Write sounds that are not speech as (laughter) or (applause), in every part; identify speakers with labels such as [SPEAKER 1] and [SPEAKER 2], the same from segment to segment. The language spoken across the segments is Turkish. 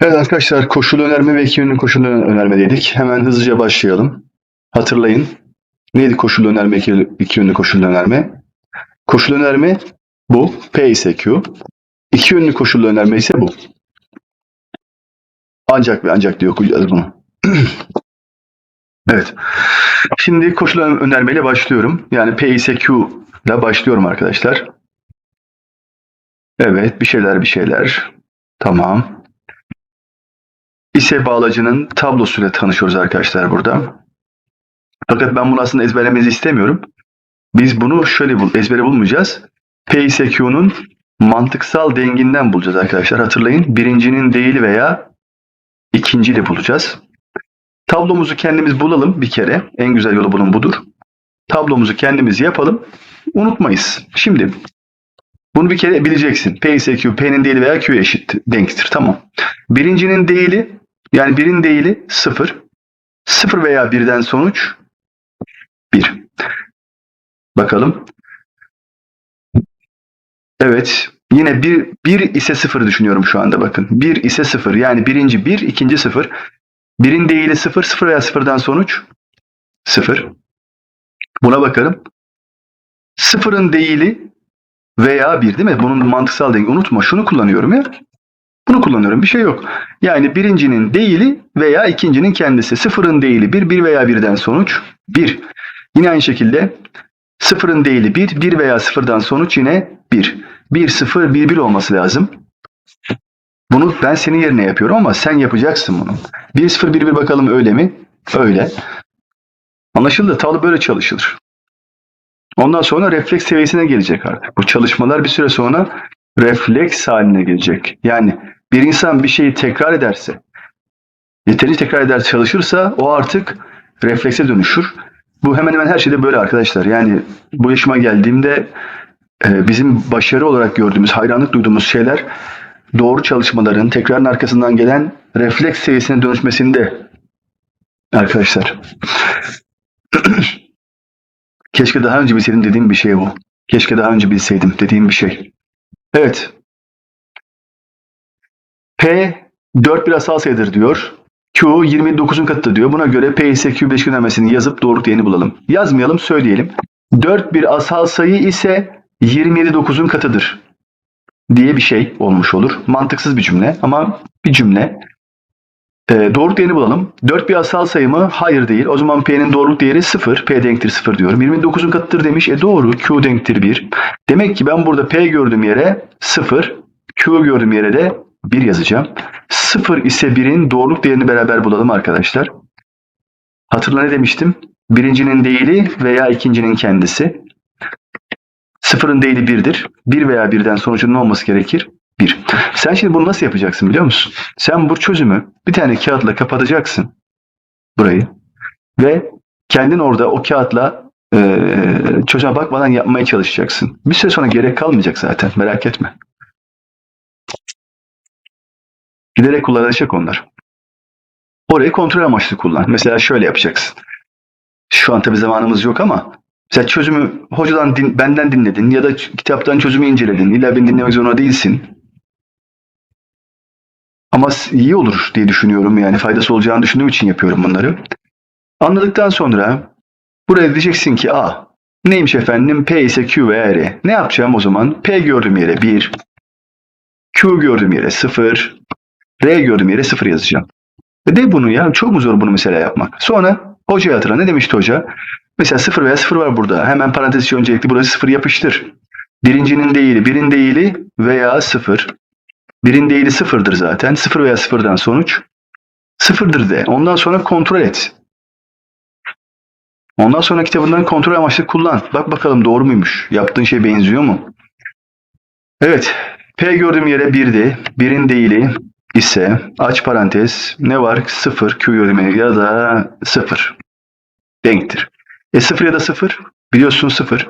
[SPEAKER 1] Evet arkadaşlar koşul önerme ve yönlü koşul önerme dedik. Hemen hızlıca başlayalım. Hatırlayın. Neydi koşul önerme, iki yönlü koşul önerme? Koşul önerme bu. P ise Q. İki yönlü koşul önerme ise bu. Ancak ve ancak diye okuyacağız bunu. (clears throat) evet. Şimdi koşul önermeyle başlıyorum. Yani P ise Q ile başlıyorum arkadaşlar. Evet bir şeyler bir şeyler. Tamam. İse bağlacının tablosuyla tanışıyoruz arkadaşlar burada. Fakat ben bunu aslında ezberlemenizi istemiyorum. Biz bunu şöyle bul ezbere bulmayacağız. P ise Q'nun mantıksal denginden bulacağız arkadaşlar. Hatırlayın birincinin değil veya ikinciyle bulacağız. Tablomuzu kendimiz bulalım bir kere. En güzel yolu bunun budur. Tablomuzu kendimiz yapalım. Unutmayız. Şimdi bunu bir kere bileceksin. P ise Q, P'nin değili veya Q eşit denktir. Tamam. Birincinin değili yani birin değili 0. 0 veya 1'den sonuç 1. Bakalım. Evet. Yine 1, 1 ise 0 düşünüyorum şu anda bakın. 1 ise 0. Yani birinci 1, ikinci 0. Birin değili 0, 0 veya 0'dan sonuç 0. Buna bakalım. 0'ın değili veya 1 değil mi? Bunun mantıksal dengi. Unutma şunu kullanıyorum ya. Bunu kullanıyorum. Bir şey yok. Yani birincinin değili veya ikincinin kendisi. Sıfırın değili 1, 1 veya 1'den sonuç 1. Yine aynı şekilde sıfırın değili 1, 1 veya 0'dan sonuç yine 1. 1, 0, 1, 1 olması lazım. Bunu ben senin yerine yapıyorum ama sen yapacaksın bunu. 1, 0, 1, 1 bakalım öyle mi? Öyle. Anlaşıldı. Tavlı böyle çalışılır. Ondan sonra refleks seviyesine gelecek artık. Bu çalışmalar bir süre sonra refleks haline gelecek. Yani bir insan bir şeyi tekrar ederse, yeterince tekrar eder çalışırsa o artık reflekse dönüşür. Bu hemen hemen her şeyde böyle arkadaşlar. Yani bu yaşıma geldiğimde e, bizim başarı olarak gördüğümüz, hayranlık duyduğumuz şeyler doğru çalışmaların tekrarın arkasından gelen refleks seviyesine dönüşmesinde arkadaşlar. (clears throat) Keşke daha önce bilseydim dediğim bir şey bu. Keşke daha önce bilseydim dediğim bir şey. Evet. P 4 bir asal sayıdır diyor. Q 29'un katıdır diyor. Buna göre P ise Q bileşiklenmesini yazıp doğruluk değerini bulalım. Yazmayalım söyleyelim. 4 bir asal sayı ise 27 9'un katıdır diye bir şey olmuş olur. Mantıksız bir cümle ama bir cümle. E, doğruluk değerini bulalım. 4 bir asal sayı mı? Hayır değil. O zaman P'nin doğruluk değeri 0. P denktir 0 diyorum. 29'un katıdır demiş. E doğru. Q denktir 1. Demek ki ben burada P gördüğüm yere 0, Q gördüğüm yere de 1 yazacağım. 0 ise 1'in doğruluk değerini beraber bulalım arkadaşlar. Hatırla ne demiştim? Birincinin değili veya ikincinin kendisi. Sıfırın değili 1'dir. 1 veya 1'den sonucun ne olması gerekir? 1. Sen şimdi bunu nasıl yapacaksın biliyor musun? Sen bu çözümü bir tane kağıtla kapatacaksın. Burayı. Ve kendin orada o kağıtla e, çocuğa bakmadan yapmaya çalışacaksın. Bir süre sonra gerek kalmayacak zaten. Merak etme. Giderek kullanılacak onlar. Orayı kontrol amaçlı kullan. Mesela şöyle yapacaksın. Şu an tabii zamanımız yok ama mesela çözümü hocadan din, benden dinledin ya da kitaptan çözümü inceledin. İlla beni dinlemek zorunda değilsin. Ama iyi olur diye düşünüyorum. Yani faydası olacağını düşündüğüm için yapıyorum bunları. Anladıktan sonra buraya diyeceksin ki A neymiş efendim? P ise Q ve R. Ne yapacağım o zaman? P gördüğüm yere 1, Q gördüğüm yere 0, R gördüğüm yere 0 yazacağım. E de bunu ya. Çok mu zor bunu mesela yapmak? Sonra hocaya hatırla. Ne demişti hoca? Mesela 0 veya 0 var burada. Hemen parantez içi öncelikli burası 0 yapıştır. Birincinin değili, birin değili veya 0. Birin değili 0'dır zaten. 0 veya 0'dan sonuç 0'dır de. Ondan sonra kontrol et. Ondan sonra kitabından kontrol amaçlı kullan. Bak bakalım doğru muymuş? Yaptığın şey benziyor mu? Evet. P gördüğüm yere 1'di. Birin değili ise aç parantez ne var? 0 Q gördüğüm yere ya da 0 denktir. E 0 ya da 0 biliyorsun 0.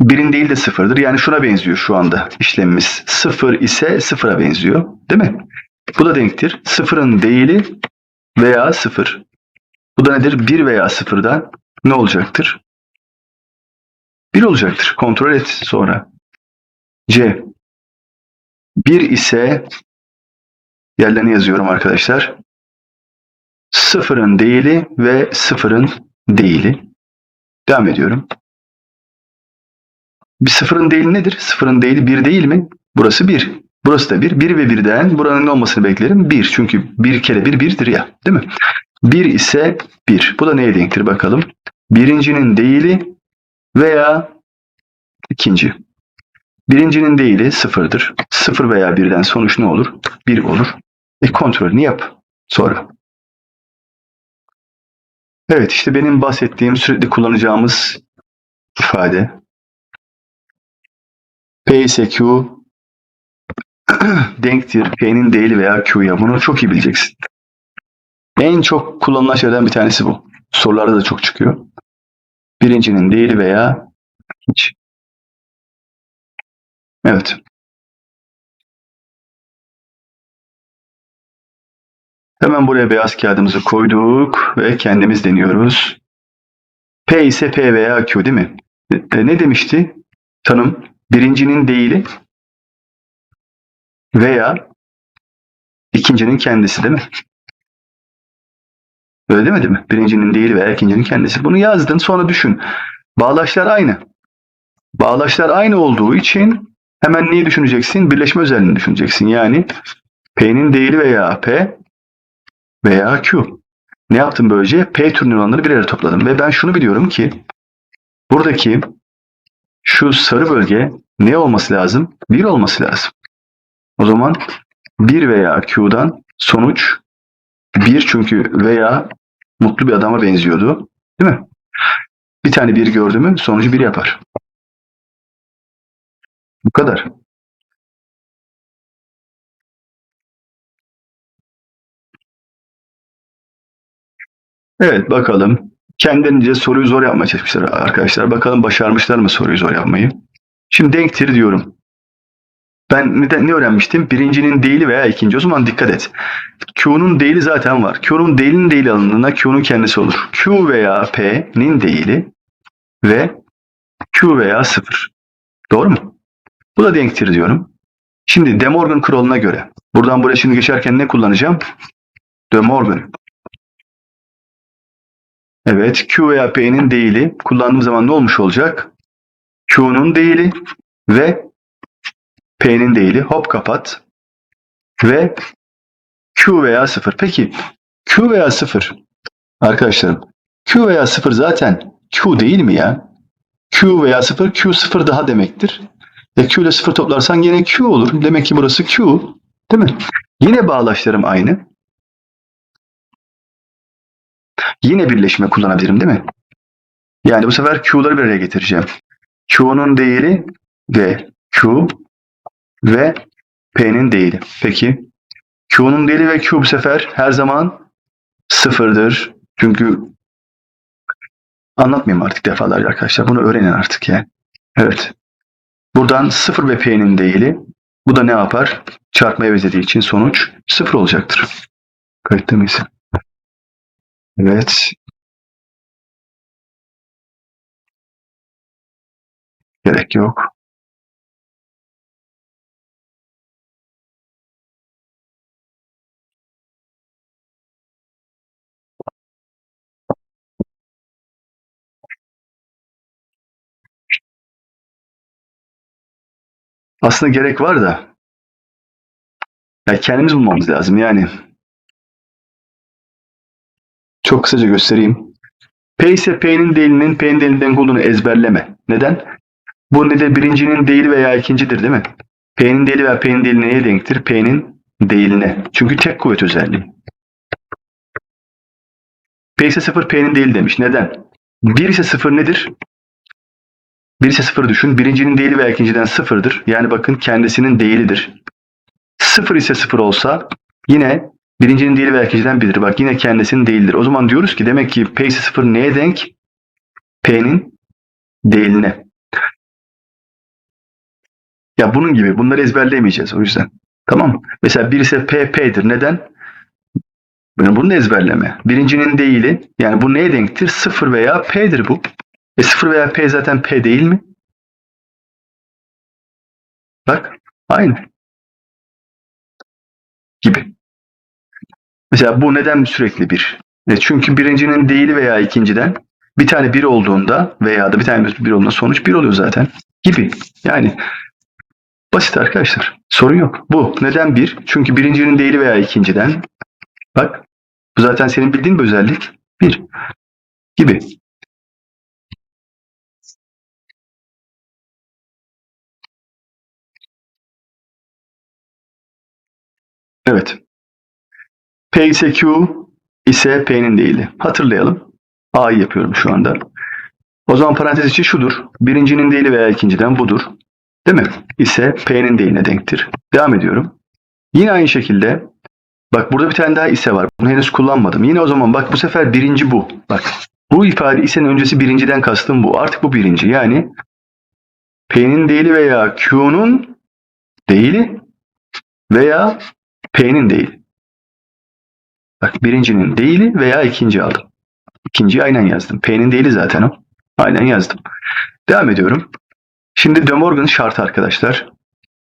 [SPEAKER 1] Birin değil de sıfırdır. Yani şuna benziyor şu anda işlemimiz. Sıfır ise sıfıra benziyor. Değil mi? Bu da denktir. Sıfırın değili veya sıfır. Bu da nedir? Bir veya sıfırdan ne olacaktır? Bir olacaktır. Kontrol et sonra. C. 1 ise yerlerine yazıyorum arkadaşlar. Sıfırın değili ve sıfırın değili. Devam ediyorum. Bir sıfırın değili nedir? Sıfırın değili 1 değil mi? Burası 1. Burası da 1. 1 ve 1'den buranın ne olmasını beklerim? 1. Çünkü 1 kere 1 1'dir ya. Değil mi? 1 ise 1. Bu da neye denktir bakalım. Birincinin değili veya ikinci. Birincinin değili sıfırdır. Sıfır veya birden sonuç ne olur? 1 olur. E kontrolünü yap. Sonra. Evet işte benim bahsettiğim sürekli kullanacağımız ifade. P ise Q (clears throat) denktir. P'nin değili veya Q'ya. Bunu çok iyi bileceksin. En çok kullanılan şeylerden bir tanesi bu. Sorularda da çok çıkıyor. Birincinin değili veya hiç. Evet. Hemen buraya beyaz kağıdımızı koyduk ve kendimiz deniyoruz. P ise P veya Q değil mi? E, ne demişti? Tanım birincinin değili veya ikincinin kendisi değil mi? Öyle demedi mi? Birincinin değili veya ikincinin kendisi. Bunu yazdın sonra düşün. Bağlaçlar aynı. Bağlaçlar aynı olduğu için hemen neyi düşüneceksin? Birleşme özelliğini düşüneceksin. Yani P'nin değili veya P veya Q. Ne yaptım böylece? P türünden olanları bir araya topladım. Ve ben şunu biliyorum ki buradaki şu sarı bölge ne olması lazım? 1 olması lazım. O zaman 1 veya Q'dan sonuç 1 çünkü veya mutlu bir adama benziyordu. Değil mi? Bir tane 1 gördü mü sonucu 1 yapar. Bu kadar. Evet bakalım. Kendince soruyu zor yapmaya çalışmışlar arkadaşlar. Bakalım başarmışlar mı soruyu zor yapmayı. Şimdi denktir diyorum. Ben neden ne öğrenmiştim? Birincinin değili veya ikinci. O zaman dikkat et. Q'nun değili zaten var. Q'nun değilinin değili alındığında Q'nun kendisi olur. Q veya P'nin değili ve Q veya 0. Doğru mu? Bu da denktir diyorum. Şimdi De Morgan kuralına göre buradan buraya şimdi geçerken ne kullanacağım? De Morgan. Evet, Q veya P'nin değili kullandığım zaman ne olmuş olacak? Q'nun değili ve P'nin değili. Hop kapat. Ve Q veya 0. Peki Q veya 0 arkadaşlarım Q veya 0 zaten Q değil mi ya? Q veya 0 Q 0 daha demektir. E Q ile 0 toplarsan yine Q olur. Demek ki burası Q. Değil mi? Yine bağlaçlarım aynı. Yine birleşme kullanabilirim değil mi? Yani bu sefer Q'ları bir araya getireceğim. Q'nun değeri ve Q ve P'nin değeri. Peki Q'nun değeri ve Q bu sefer her zaman sıfırdır. Çünkü anlatmayayım artık defalarca arkadaşlar. Bunu öğrenin artık yani. Evet. Buradan 0 ve P'nin değili. Bu da ne yapar? Çarpmaya benzediği için sonuç 0 olacaktır. Kayıtta mıyız? Evet. Gerek yok. Aslında gerek var da ya kendimiz bulmamız lazım yani. Çok kısaca göstereyim. P ise P'nin değilinin P'nin değilinden olduğunu ezberleme. Neden? Bu ne de birincinin değili veya ikincidir değil mi? P'nin değili veya P'nin değili neye denktir? P'nin değiline. Çünkü tek kuvvet özelliği. P ise 0 P'nin değili demiş. Neden? 1 ise 0 nedir? 1 ise 0 düşün. Birincinin değili veya ikinciden 0'dır. Yani bakın kendisinin değilidir. 0 ise 0 olsa yine birincinin değili veya ikinciden 1'dir. Bak yine kendisinin değildir. O zaman diyoruz ki demek ki P ise 0 neye denk? P'nin değiline. Ya bunun gibi bunları ezberleyemeyeceğiz o yüzden. Tamam? Mesela 1 ise P, P'dir. Neden? Yani bunu ezberleme. Birincinin değili yani bu neye denktir? 0 veya P'dir bu. E 0 veya P zaten P değil mi? Bak aynı. gibi. Mesela bu neden sürekli bir? E çünkü birincinin değili veya ikinciden bir tane bir olduğunda veya da bir tane bir olduğunda sonuç bir oluyor zaten gibi. Yani basit arkadaşlar. Sorun yok. Bu neden bir? Çünkü birincinin değili veya ikinciden bak bu zaten senin bildiğin bir özellik. Bir gibi. Evet. P ise Q ise P'nin değili. Hatırlayalım. A'yı yapıyorum şu anda. O zaman parantez içi şudur. Birincinin değili veya ikinciden budur. Değil mi? İse P'nin değiline denktir. Devam ediyorum. Yine aynı şekilde bak burada bir tane daha ise var. Bunu henüz kullanmadım. Yine o zaman bak bu sefer birinci bu. Bak bu ifade isenin öncesi birinciden kastım bu. Artık bu birinci. Yani P'nin değili veya Q'nun değili veya P'nin değili. Bak birincinin değili veya ikinci aldım. İkinciyi aynen yazdım. P'nin değili zaten o. Aynen yazdım. Devam ediyorum. Şimdi De Morgan şartı arkadaşlar.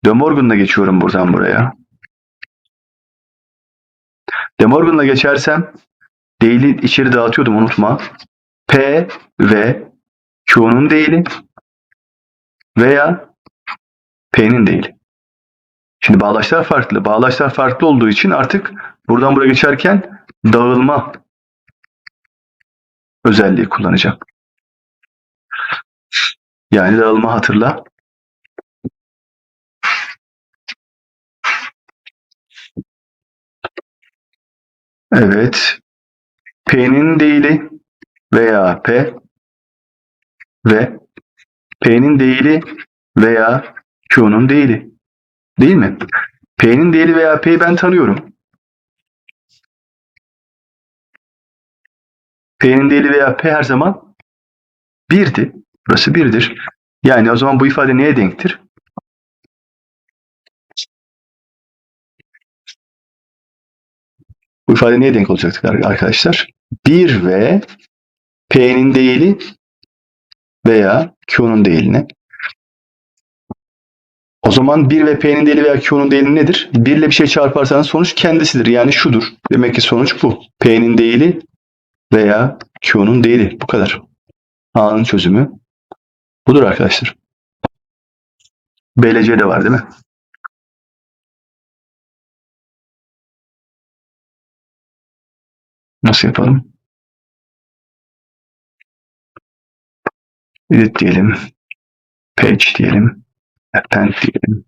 [SPEAKER 1] De Morgan'la geçiyorum buradan buraya. De Morgan'la geçersem değili içeri dağıtıyordum unutma. P ve Q'nun değili veya P'nin değili. Şimdi bağlaçlar farklı. Bağlaçlar farklı olduğu için artık buradan buraya geçerken dağılma özelliği kullanacağım. Yani dağılma hatırla. Evet. P'nin değili veya P ve P'nin değili veya Q'nun değili. Değil mi? P'nin değili veya P'yi ben tanıyorum. P'nin değili veya P her zaman 1'di. Burası 1'dir. Yani o zaman bu ifade neye denktir? Bu ifade neye denk olacaktır arkadaşlar? 1 ve P'nin değili veya Q'nun değiline. O zaman 1 ve P'nin değili veya Q'nun değili nedir? 1 ile bir şey çarparsanız sonuç kendisidir. Yani şudur. Demek ki sonuç bu. P'nin değili veya Q'nun değili. Bu kadar. A'nın çözümü budur arkadaşlar. B ile C de var değil mi? Nasıl yapalım? Edit diyelim. Page diyelim. Append diyelim.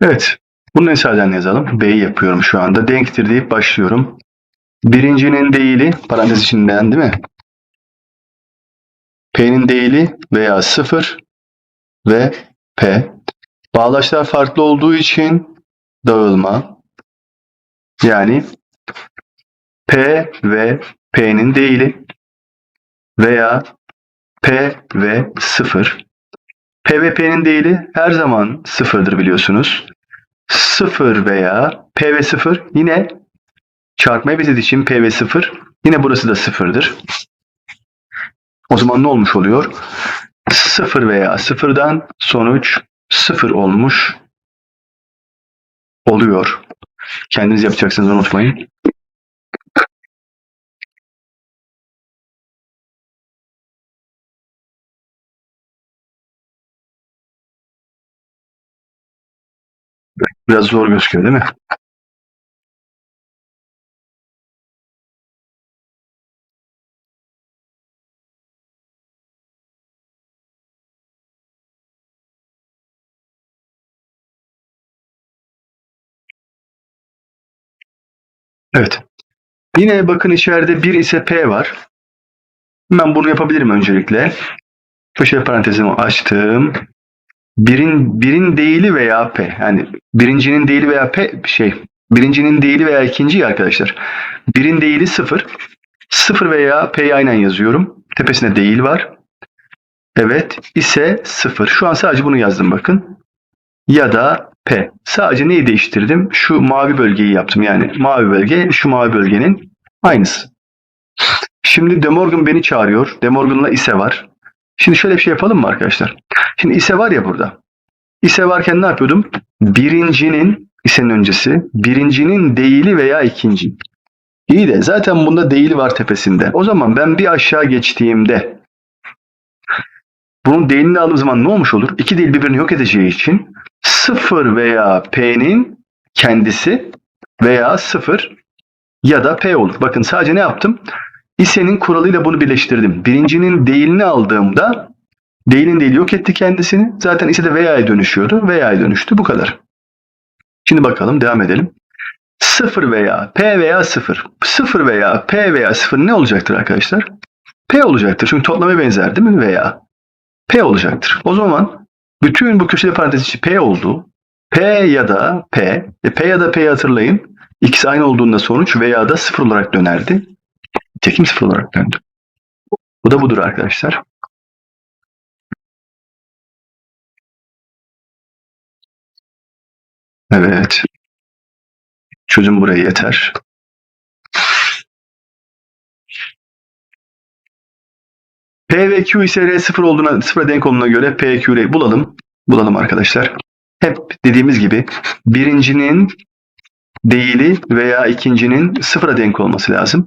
[SPEAKER 1] Evet. Bunu esasen yazalım. B'yi yapıyorum şu anda. Denktir deyip başlıyorum. Birincinin değili parantez içinden değil mi? P'nin değili veya 0 ve P. Bağlaçlar farklı olduğu için dağılma. Yani P ve P'nin değili veya P ve 0. P ve P'nin değili her zaman sıfırdır biliyorsunuz. 0 veya P ve 0 yine çarpma bezet için P ve 0 yine burası da sıfırdır. O zaman ne olmuş oluyor? 0 veya 0'dan sonuç 0 olmuş oluyor. Kendiniz yapacaksınız unutmayın. Biraz zor gözüküyor değil mi? Evet. Yine bakın içeride 1 ise P var. Ben bunu yapabilirim öncelikle. Köşe parantezimi açtım. Birin, birin değili veya P. Yani birincinin değili veya P şey. Birincinin değili veya ikinci arkadaşlar. Birin değili 0. 0 veya P'yi aynen yazıyorum. Tepesinde değil var. Evet ise 0. Şu an sadece bunu yazdım bakın. Ya da P. Sadece neyi değiştirdim? Şu mavi bölgeyi yaptım. Yani mavi bölge şu mavi bölgenin aynısı. Şimdi De Morgan beni çağırıyor. De Morgan'la ise var. Şimdi şöyle bir şey yapalım mı arkadaşlar? Şimdi ise var ya burada. İse varken ne yapıyordum? Birincinin, isenin öncesi, birincinin değili veya ikinci. İyi de zaten bunda değili var tepesinde. O zaman ben bir aşağı geçtiğimde bunun değilini aldığım zaman ne olmuş olur? İki değil birbirini yok edeceği için sıfır veya P'nin kendisi veya sıfır ya da P olur. Bakın sadece ne yaptım? İse'nin kuralıyla bunu birleştirdim. Birincinin değilini aldığımda değilin değili yok etti kendisini. Zaten ise de veya'ya dönüşüyordu. Veya'ya dönüştü. Bu kadar. Şimdi bakalım devam edelim. 0 veya P veya 0. 0 veya P veya 0 ne olacaktır arkadaşlar? P olacaktır. Çünkü toplama benzer değil mi? Veya P olacaktır. O zaman bütün bu köşeli parantez içi P oldu. P ya da P. E P ya da P'yi hatırlayın. İkisi aynı olduğunda sonuç veya da 0 olarak dönerdi. Tekim 0 olarak döndü. Bu da budur arkadaşlar. Evet. Çözüm buraya yeter. P ve Q ise R sıfır olduğuna, sıfıra denk olduğuna göre P, Q, R'yi bulalım. Bulalım arkadaşlar. Hep dediğimiz gibi birincinin değili veya ikincinin sıfıra denk olması lazım.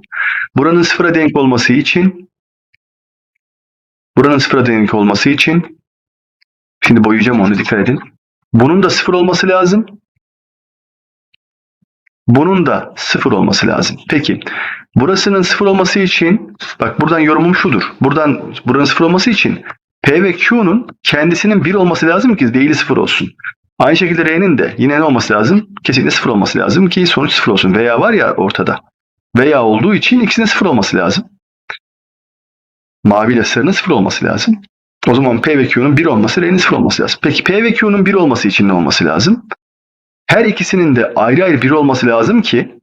[SPEAKER 1] Buranın sıfıra denk olması için buranın sıfıra denk olması için şimdi boyayacağım onu dikkat edin. Bunun da sıfır olması lazım. Bunun da sıfır olması lazım. Peki burasının sıfır olması için bak buradan yorumum şudur. Buradan buranın sıfır olması için P ve Q'nun kendisinin bir olması lazım ki değili sıfır olsun. Aynı şekilde R'nin de yine ne olması lazım? Kesinlikle sıfır olması lazım ki sonuç sıfır olsun. Veya var ya ortada. Veya olduğu için ikisinin sıfır olması lazım. Mavi ile sarının sıfır olması lazım. O zaman P ve Q'nun bir olması, R'nin sıfır olması lazım. Peki P ve Q'nun bir olması için ne olması lazım? Her ikisinin de ayrı ayrı bir olması lazım ki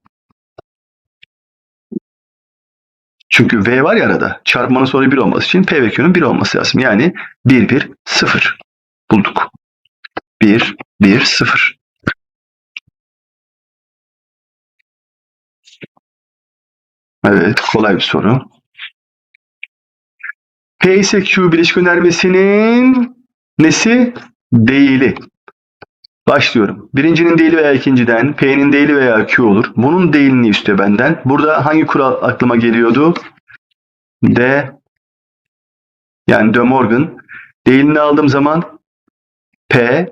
[SPEAKER 1] çünkü V var ya arada. Çarpmanın sonra bir olması için P ve Q'nun bir olması lazım. Yani 1, 1, 0 bulduk. 1, 1, 0. Evet, kolay bir soru. P ise Q bileşik önermesinin nesi? Değili. Başlıyorum. Birincinin değili veya ikinciden, P'nin değili veya Q olur. Bunun değilini istiyor benden. Burada hangi kural aklıma geliyordu? D. Yani De Morgan. Değilini aldığım zaman P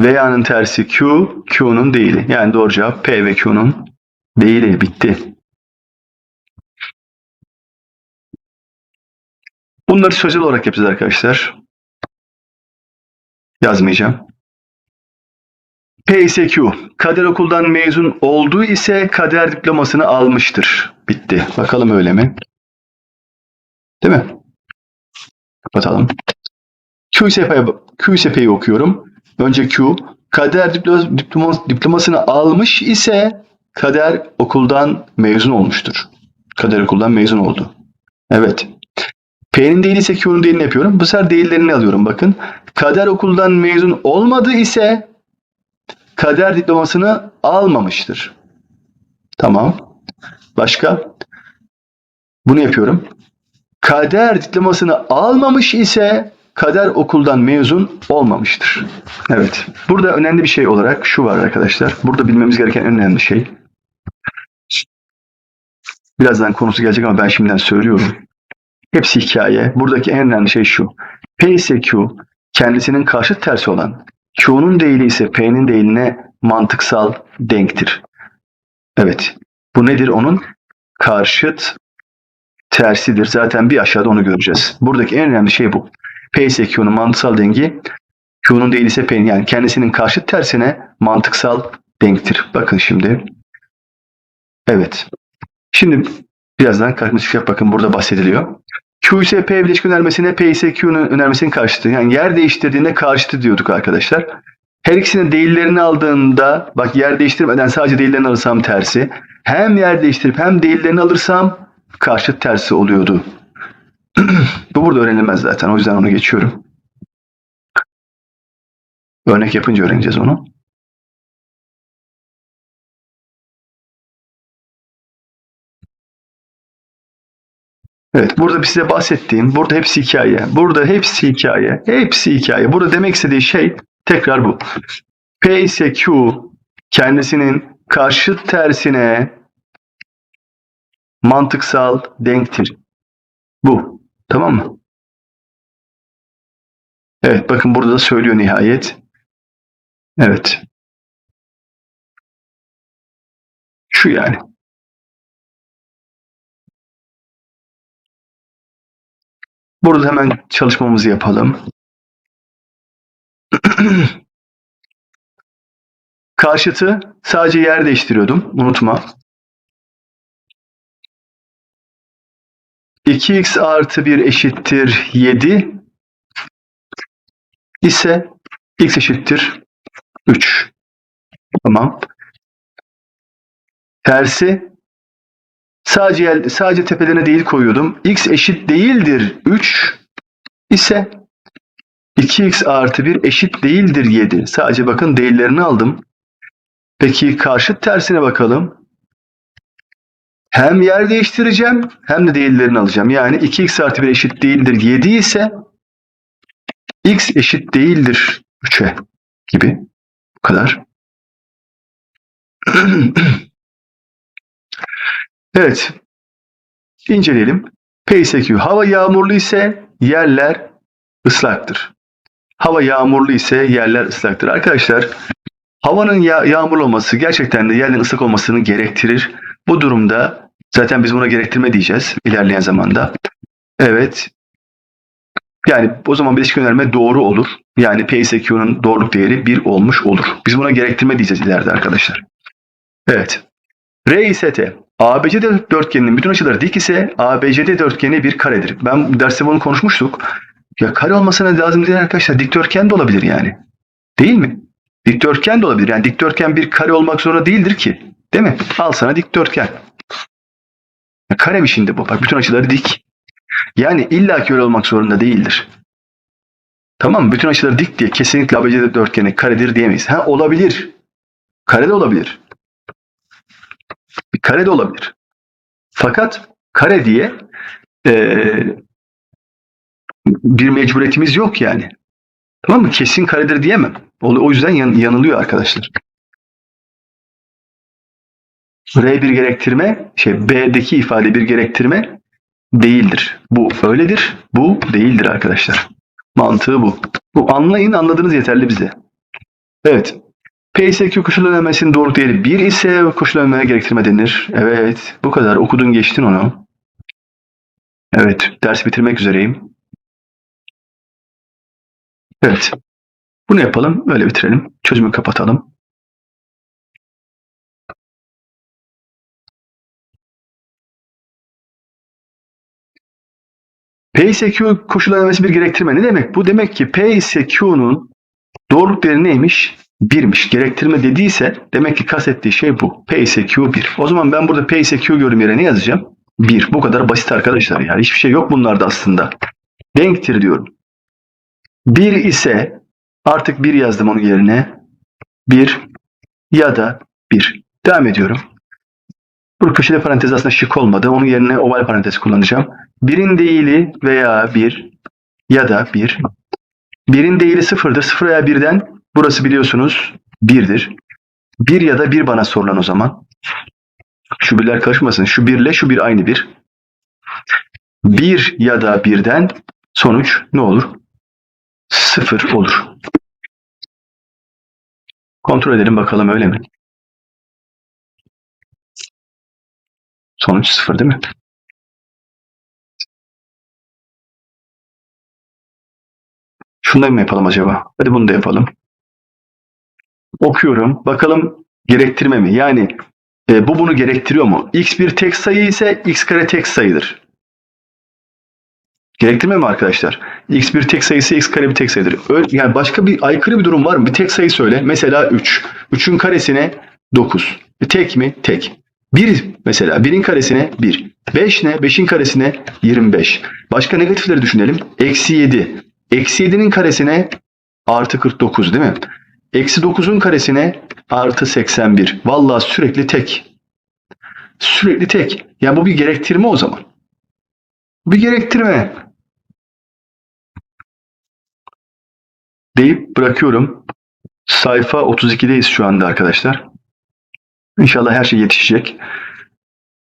[SPEAKER 1] veya'nın tersi Q, Q'nun değili. Yani doğru cevap P ve Q'nun değili. Bitti. Bunları sözel olarak yapacağız arkadaşlar. Yazmayacağım. P ise Q. Kader okuldan mezun olduğu ise kader diplomasını almıştır. Bitti. Bakalım öyle mi? Değil mi? Kapatalım. Q ise P'yi okuyorum. Önce Q. Kader diplomas, diplomasını almış ise kader okuldan mezun olmuştur. Kader okuldan mezun oldu. Evet. P'nin değil ise Q'nun değilini yapıyorum. Bu sefer değillerini alıyorum bakın. Kader okuldan mezun olmadı ise kader diplomasını almamıştır. Tamam. Başka? Bunu yapıyorum. Kader diplomasını almamış ise kader okuldan mezun olmamıştır. Evet. Burada önemli bir şey olarak şu var arkadaşlar. Burada bilmemiz gereken önemli şey. Birazdan konusu gelecek ama ben şimdiden söylüyorum. Hepsi hikaye. Buradaki en önemli şey şu. P ise Q kendisinin karşı tersi olan Q'nun değili ise P'nin değiline mantıksal denktir. Evet. Bu nedir? Onun karşıt tersidir. Zaten bir aşağıda onu göreceğiz. Buradaki en önemli şey bu. P ise Q'nun mantıksal dengi Q'nun değil ise P'nin yani kendisinin karşıt tersine mantıksal denktir. Bakın şimdi. Evet. Şimdi birazdan karşımıza yap bakın burada bahsediliyor. Q ise P bileşik önermesine, P ise Q'nun önermesinin karşıtı. Yani yer değiştirdiğinde karşıtı diyorduk arkadaşlar. Her ikisinin değillerini aldığında, bak yer değiştirmeden sadece değillerini alırsam tersi. Hem yer değiştirip hem değillerini alırsam karşıt tersi oluyordu. Bu burada öğrenilmez zaten. O yüzden onu geçiyorum. Örnek yapınca öğreneceğiz onu. Evet, burada size bahsettiğim, burada hepsi hikaye. Burada hepsi hikaye. Hepsi hikaye. Burada demek istediği şey tekrar bu. P ise Q kendisinin karşıt tersine mantıksal denktir. Bu. Tamam mı? Evet, bakın burada da söylüyor nihayet. Evet. Şu yani. Burada hemen çalışmamızı yapalım. (clears throat) Karşıtı sadece yer değiştiriyordum. Unutma. 2x artı 1 eşittir 7 ise x eşittir 3. Tamam. Tersi sadece sadece tepelerine değil koyuyordum. x eşit değildir 3 ise 2x artı 1 eşit değildir 7. Sadece bakın değerlerini aldım. Peki karşıt tersine bakalım. Hem yer değiştireceğim hem de değerlerini alacağım. Yani 2x artı 1 eşit değildir 7 ise x eşit değildir 3'e gibi. Bu kadar. (clears throat) evet. İnceleyelim. P ise Q. Hava yağmurlu ise yerler ıslaktır. Hava yağmurlu ise yerler ıslaktır. Arkadaşlar havanın ya- yağmurlu olması gerçekten de yerlerin ıslak olmasını gerektirir. Bu durumda zaten biz buna gerektirme diyeceğiz ilerleyen zamanda. Evet. Yani o zaman bileşik önerme doğru olur. Yani P ise Q'nun doğruluk değeri 1 olmuş olur. Biz buna gerektirme diyeceğiz ileride arkadaşlar. Evet. R ise T. ABCD dörtgeninin bütün açıları dik ise ABCD dörtgeni bir karedir. Ben derste bunu konuşmuştuk. Ya kare olmasına lazım değil arkadaşlar. Dikdörtgen de olabilir yani. Değil mi? Dikdörtgen de olabilir. Yani dikdörtgen bir kare olmak zorunda değildir ki. Değil mi? Al sana dikdörtgen. Ya kare mi şimdi bu? Bak bütün açıları dik. Yani illaki öyle olmak zorunda değildir. Tamam mı? Bütün açıları dik diye kesinlikle ABCD dörtgeni karedir diyemeyiz. Ha olabilir. Kare de olabilir. Bir kare de olabilir. Fakat kare diye eee, bir mecburiyetimiz yok yani. Tamam mı? Kesin karedir diyemem. O yüzden yan- yanılıyor arkadaşlar. R bir gerektirme, şey B'deki ifade bir gerektirme değildir. Bu öyledir, bu değildir arkadaşlar. Mantığı bu. Bu anlayın, anladığınız yeterli bize. Evet. P ise Q koşullanmasının doğru değeri 1 ise koşullanmaya gerektirme denir. Evet. Bu kadar. Okudun geçtin onu. Evet. Ders bitirmek üzereyim. Evet. Bunu yapalım. Öyle bitirelim. Çözümü kapatalım. P ise Q bir gerektirme. Ne demek? Bu demek ki P ise Q'nun doğruluk değeri neymiş? 1'miş. Gerektirme dediyse demek ki kastettiği şey bu. P ise Q 1. O zaman ben burada P ise Q ne yazacağım? 1. Bu kadar basit arkadaşlar. Yani hiçbir şey yok bunlarda aslında. Denktir diyorum. 1 ise artık 1 yazdım onun yerine. 1 ya da 1. Devam ediyorum. Bu köşeli parantez aslında şık olmadı. Onun yerine oval parantez kullanacağım. Birin değili veya 1 ya da 1. Birin değili sıfırdır. Sıfır veya birden burası biliyorsunuz 1'dir. 1 ya da 1 bana sorulan o zaman. Şu birler karışmasın. Şu birle şu bir aynı bir. 1 ya da birden sonuç ne olur? 0 olur. Kontrol edelim bakalım öyle mi? Sonuç 0 değil mi? Şundan mı yapalım acaba? Hadi bunu da yapalım. Okuyorum. Bakalım gerektirme mi? Yani e, bu bunu gerektiriyor mu? x bir tek sayı ise x kare tek sayıdır. Gerektirme mi arkadaşlar? x bir tek sayısı x kare bir tek sayıdır. Öyle, yani başka bir aykırı bir durum var mı? Bir tek sayı söyle. Mesela 3. 3'ün karesine 9. E, tek mi? Tek. 1 mesela. 1'in karesine 1. 5 ne? 5'in karesine 25. Başka negatifleri düşünelim. Eksi 7. Eksi 7'nin karesine artı 49 değil mi? Eksi 9'un karesine artı 81. Vallahi sürekli tek. Sürekli tek. Ya bu bir gerektirme o zaman. Bir gerektirme. Deyip bırakıyorum. Sayfa 32'deyiz şu anda arkadaşlar. İnşallah her şey yetişecek.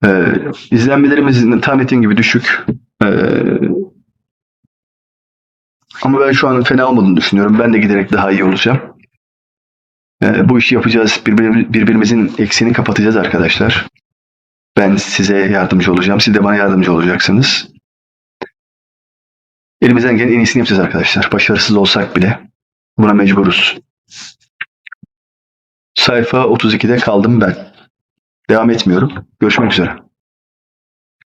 [SPEAKER 1] Ee, izlenmelerimizin tahmin ettiğim gibi düşük. Ee, ama ben şu an fena olmadığını düşünüyorum. Ben de giderek daha iyi olacağım. Ee, bu işi yapacağız. Birbir- birbirimizin eksiğini kapatacağız arkadaşlar. Ben size yardımcı olacağım. Siz de bana yardımcı olacaksınız. Elimizden gelen en iyisini yapacağız arkadaşlar. Başarısız olsak bile buna mecburuz. Sayfa 32'de kaldım ben. Devam etmiyorum. Görüşmek üzere.